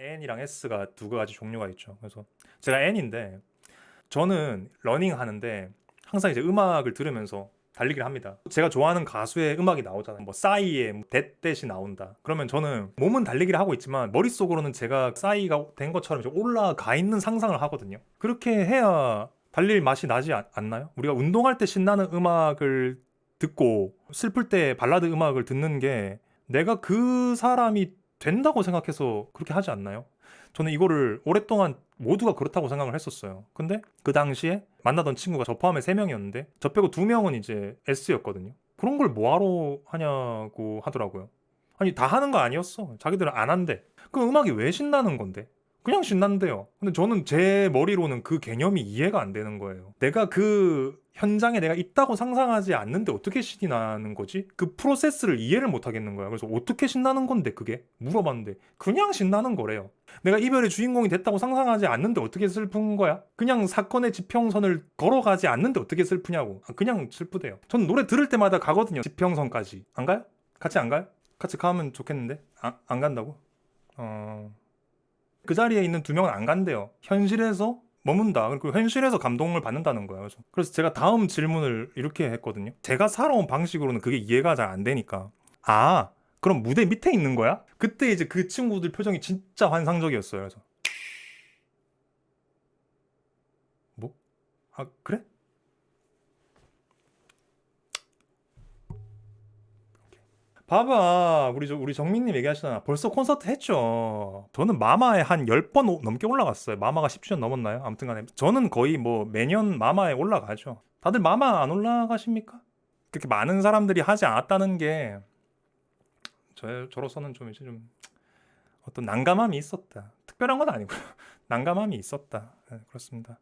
N이랑 S가 두 가지 종류가 있죠. 그래서 제가 N인데 저는 러닝 하는데 항상 이제 음악을 들으면서 달리기를 합니다. 제가 좋아하는 가수의 음악이 나오잖아요. 뭐 싸이의 뭐 댓댓이 나온다. 그러면 저는 몸은 달리기를 하고 있지만 머릿속으로는 제가 싸이가 된 것처럼 올라가 있는 상상을 하거든요. 그렇게 해야 달릴 맛이 나지 않, 않나요? 우리가 운동할 때 신나는 음악을 듣고 슬플 때 발라드 음악을 듣는 게 내가 그 사람이 된다고 생각해서 그렇게 하지 않나요? 저는 이거를 오랫동안 모두가 그렇다고 생각을 했었어요. 근데 그 당시에 만나던 친구가 저 포함해 3명이었는데 저 빼고 2명은 이제 S였거든요. 그런 걸 뭐하러 하냐고 하더라고요. 아니 다 하는 거 아니었어. 자기들은 안 한대. 그 음악이 왜 신나는 건데? 그냥 신난대요. 근데 저는 제 머리로는 그 개념이 이해가 안 되는 거예요. 내가 그 현장에 내가 있다고 상상하지 않는데 어떻게 신이 나는 거지? 그 프로세스를 이해를 못 하겠는 거야. 그래서 어떻게 신나는 건데 그게? 물어봤는데 그냥 신나는 거래요. 내가 이별의 주인공이 됐다고 상상하지 않는데 어떻게 슬픈 거야? 그냥 사건의 지평선을 걸어가지 않는데 어떻게 슬프냐고. 아, 그냥 슬프대요. 전 노래 들을 때마다 가거든요. 지평선까지. 안 가요? 같이 안 가요? 같이 가면 좋겠는데? 아, 안 간다고? 어... 그 자리에 있는 두 명은 안 간대요. 현실에서 머문다. 그리고 현실에서 감동을 받는다는 거예요. 그래서, 그래서 제가 다음 질문을 이렇게 했거든요. 제가 살아온 방식으로는 그게 이해가 잘 안 되니까. 아, 그럼 무대 밑에 있는 거야? 그때 이제 그 친구들 표정이 진짜 환상적이었어요. 그래서 뭐? 아, 그래? 봐봐. 우리 저 우리 정민 님 얘기하시잖아. 벌써 콘서트 했죠. 저는 마마에 한 10번 넘게 올라갔어요. 마마가 10주년 넘었나요? 아무튼 간에. 저는 거의 뭐 매년 마마에 올라가죠. 다들 마마 안 올라가십니까? 그렇게 많은 사람들이 하지 않았다는 게 저, 저로서는 좀 이제 좀 어떤 난감함이 있었다. 특별한 건 아니고요. 난감함이 있었다. 네, 그렇습니다